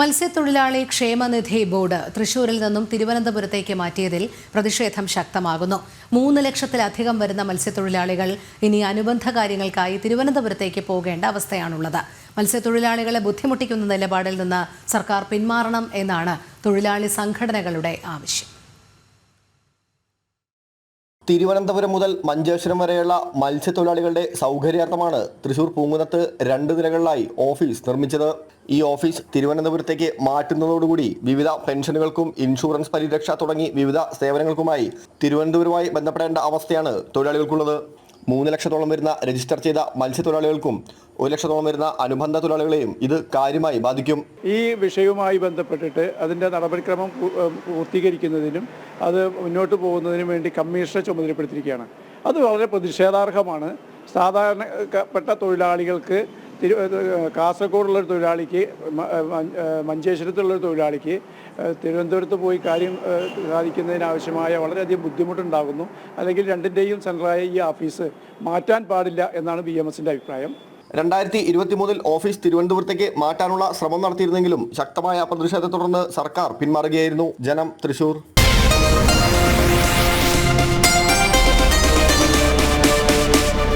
മത്സ്യത്തൊഴിലാളി ക്ഷേമനിധി ബോർഡ് തൃശൂരിൽ നിന്നും തിരുവനന്തപുരത്തേക്ക് മാറ്റിയതിൽ പ്രതിഷേധം ശക്തമാകുന്നു. മൂന്ന് ലക്ഷത്തിലധികം വരുന്ന മത്സ്യത്തൊഴിലാളികൾ ഇനി അനുബന്ധ കാര്യങ്ങൾക്കായി തിരുവനന്തപുരത്തേക്ക് പോകേണ്ട അവസ്ഥയാണുള്ളത്. മത്സ്യത്തൊഴിലാളികളെ ബുദ്ധിമുട്ടിക്കുന്ന നിലപാടിൽ നിന്ന് സർക്കാർ പിന്മാറണം എന്നാണ് തൊഴിലാളി സംഘടനകളുടെ ആവശ്യം. തിരുവനന്തപുരം മുതൽ മഞ്ചേശ്വരം വരെയുള്ള മത്സ്യത്തൊഴിലാളികളുടെ സൗകര്യാർത്ഥമാണ് തൃശൂർ പൂങ്കുന്നത്ത് രണ്ട് നിലകളിലായി ഓഫീസ് നിർമ്മിച്ചത്. ഈ ഓഫീസ് തിരുവനന്തപുരത്തേക്ക് മാറ്റുന്നതോടുകൂടി വിവിധ പെൻഷനുകൾക്കും ഇൻഷുറൻസ് പരിരക്ഷ തുടങ്ങി വിവിധ സേവനങ്ങൾക്കുമായി തിരുവനന്തപുരവുമായി ബന്ധപ്പെടേണ്ട അവസ്ഥയാണ് തൊഴിലാളികൾക്കുള്ളത്. മൂന്ന് ലക്ഷത്തോളം വരുന്ന രജിസ്റ്റർ ചെയ്ത മത്സ്യത്തൊഴിലാളികൾക്കും ഒരു ലക്ഷത്തോളം വരുന്ന അനുബന്ധ തൊഴിലാളികളെയും ഇത് കാര്യമായി ബാധിക്കും. ഈ വിഷയവുമായി ബന്ധപ്പെട്ടിട്ട് അതിന്റെ നടപടിക്രമം പൂർത്തീകരിക്കുന്നതിനും അത് മുന്നോട്ട് പോകുന്നതിനും വേണ്ടി കമ്മീഷനെ ചുമതലപ്പെടുത്തിയിരിക്കുകയാണ്. അത് വളരെ പ്രതിഷേധാർഹമാണ്. സാധാരണപ്പെട്ട തൊഴിലാളികൾക്ക് കാസർഗോഡുള്ള ഒരു തൊഴിലാളിക്ക് മഞ്ചേശ്വരത്തുള്ളൊരു തൊഴിലാളിക്ക് തിരുവനന്തപുരത്ത് പോയി കാര്യം സാധിക്കുന്നതിനാവശ്യമായ വളരെയധികം ബുദ്ധിമുട്ടുണ്ടാകുന്നു. അല്ലെങ്കിൽ രണ്ടിന്റെയും സെൻട്രലായ ഈ ഓഫീസ് മാറ്റാൻ പാടില്ല എന്നാണ് ബി എം എസിന്റെ അഭിപ്രായം. രണ്ടായിരത്തി ഇരുപത്തിമൂന്നിൽ ഓഫീസ് തിരുവനന്തപുരത്തേക്ക് മാറ്റാനുള്ള ശ്രമം നടത്തിയിരുന്നെങ്കിലും ശക്തമായ പ്രതിഷേധത്തെ തുടർന്ന് സർക്കാർ പിന്മാറുകയായിരുന്നു. ജനം തൃശൂർ.